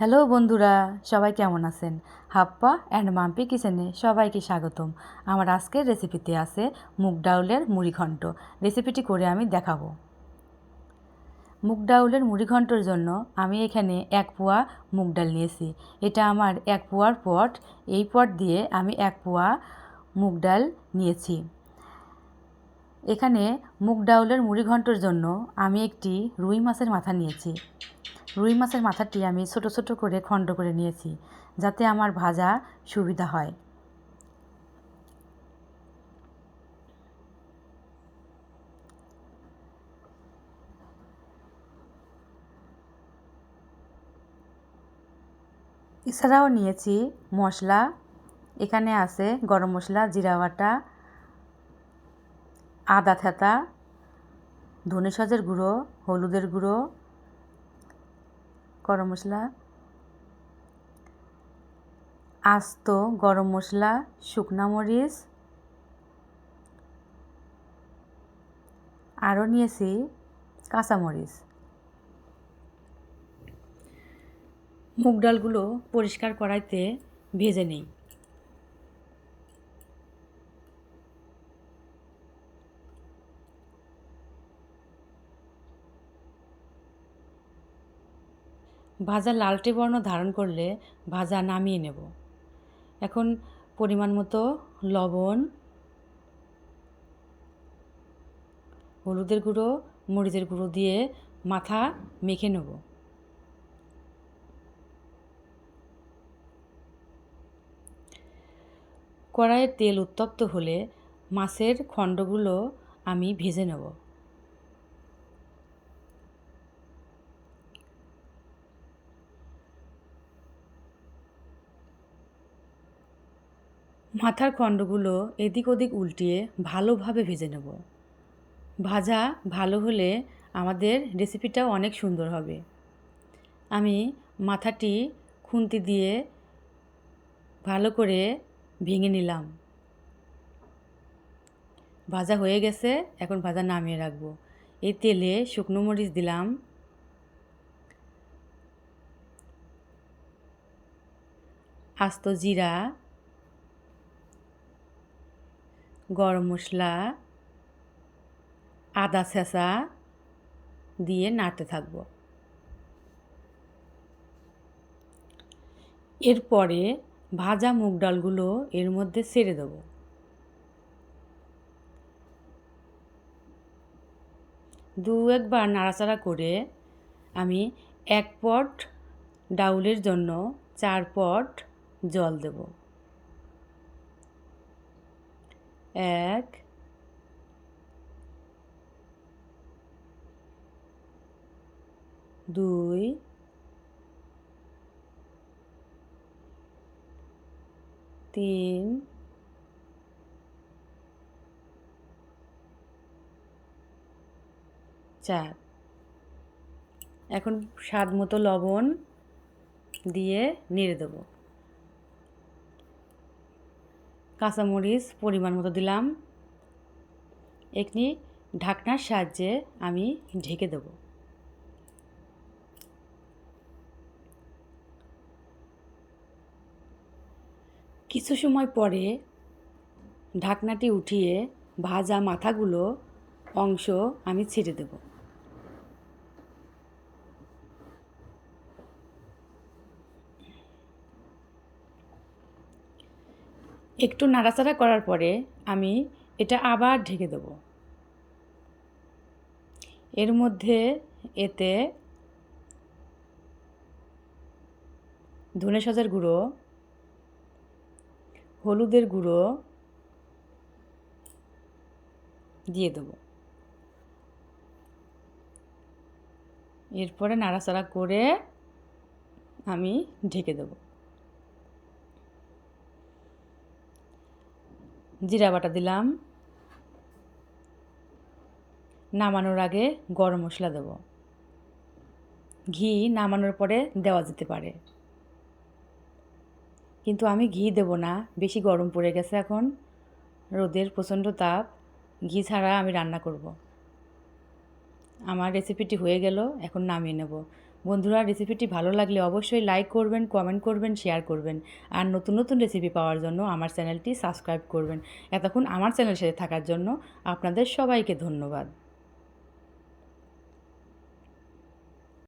Hello বন্ধুরা, সবাই কেমন আছেন? হাপ্পা অ্যান্ড মাম্পি কিচেনে সবাইকে স্বাগতম। আমার আজকের রেসিপিতে আছে মুগ ডাউলের মুড়ি ঘন্ট। রেসিপিটি করে আমি দেখাবো। মুগ ডাউলের মুড়ি ঘন্টর জন্য আমি এখানে এক পোয়া মুগ ডাল নিয়েছি। এটা আমার এক পোয়ার পট। এই পট দিয়ে আমি এক পোয়া মুগ ডাল নিয়েছি। এখানে মুগ ডাউলের মুড়ি ঘন্টর জন্য আমি একটি রুই মাছের মাথা নিয়েছি। রুই মাছের মাথাটি আমি ছোট ছোট করে খণ্ড করে নিয়েছি, যাতে আমার ভাজা সুবিধা হয়। এছাড়াও নিয়েছি মশলা, এখানে আছে গরম মশলা, জিরা বাটা, আদা থেতা, ধনে সজের গুঁড়ো, হলুদের গুঁড়ো গরম মশলা, আস্ত গরম মশলা, শুকনা মরিচ আরও নিয়েছি কাঁচামরিচ মুগ ডালগুলো পরিষ্কার করাইতে ভেজে নেই। ভাজা লালটে বর্ণ ধারণ করলে ভাজা নামিয়ে নেব। এখন পরিমাণ মতো লবণ, হলুদের গুঁড়ো, মরিচের গুঁড়ো দিয়ে মাথা মেখে নেব। কড়াইয়ের তেল উত্তপ্ত হলে মাছের খণ্ডগুলো আমি ভেজে নেব। মাথার খণ্ডগুলো এদিক ওদিক উল্টিয়ে ভালোভাবে ভেজে নেব। ভাজা ভালো হলে আমাদের রেসিপিটাও অনেক সুন্দর হবে। আমি মাথাটি খুন্তি দিয়ে ভালো করে ভেঙে নিলাম। ভাজা হয়ে গেছে, এখন ভাজা নামিয়ে রাখব। এই তেলে শুকনো মরিচ দিলাম। আস্ত জিরা গরম মশলা, আদা ছেঁচা দিয়ে নাড়তে থাকব। এরপরে ভাজা মুগ ডালগুলো এর মধ্যে ছেড়ে দেব। দু একবার নাড়াচাড়া করে আমি এক পট ডাউলের জন্য চার পট জল দেবো। এক দুই তিন চার। এখন স্বাদ মতো লবণ দিয়ে নেড়ে দেবো। কাঁচামরিচ পরিমাণ মতো দিলাম। একটি ঢাকনার সাহায্যে আমি ঢেকে দেব। কিছু সময় পরে ঢাকনাটি উঠিয়ে ভাজা মাথাগুলো অংশ আমি ছেড়ে দেবো। একটু নাড়াচাড়া করার পরে আমি এটা আবার ঢেকে দেব। এর মধ্যে এতে ধনে সাজার গুঁড়ো, হলুদের গুঁড়ো দিয়ে দেবো। এরপরে নাড়াচাড়া করে আমি ঢেকে দেবো। জিরা বাটা দিলাম। নামানোর আগে গরম মশলা দেব। ঘি নামানোর পরে দেওয়া যেতে পারে। কিন্তু আমি ঘি দেব না, বেশি গরম পড়ে গেছে এখন। রোদের প্রচণ্ড তাপ, ঘি ছাড়া আমি রান্না করব। আমার রেসিপিটি হয়ে গেল, এখন নামিয়ে নেব। বন্ধুরা রেসিপিটি ভালো লাগলে অবশ্যই লাইক করবেন কমেন্ট করবেন শেয়ার করবেন। আর নতুন নতুন রেসিপি পাওয়ার জন্য আমার চ্যানেলটি সাবস্ক্রাইব করবেন। এতক্ষণ আমার চ্যানেল সাথে থাকার জন্য আপনাদের সবাইকে ধন্যবাদ।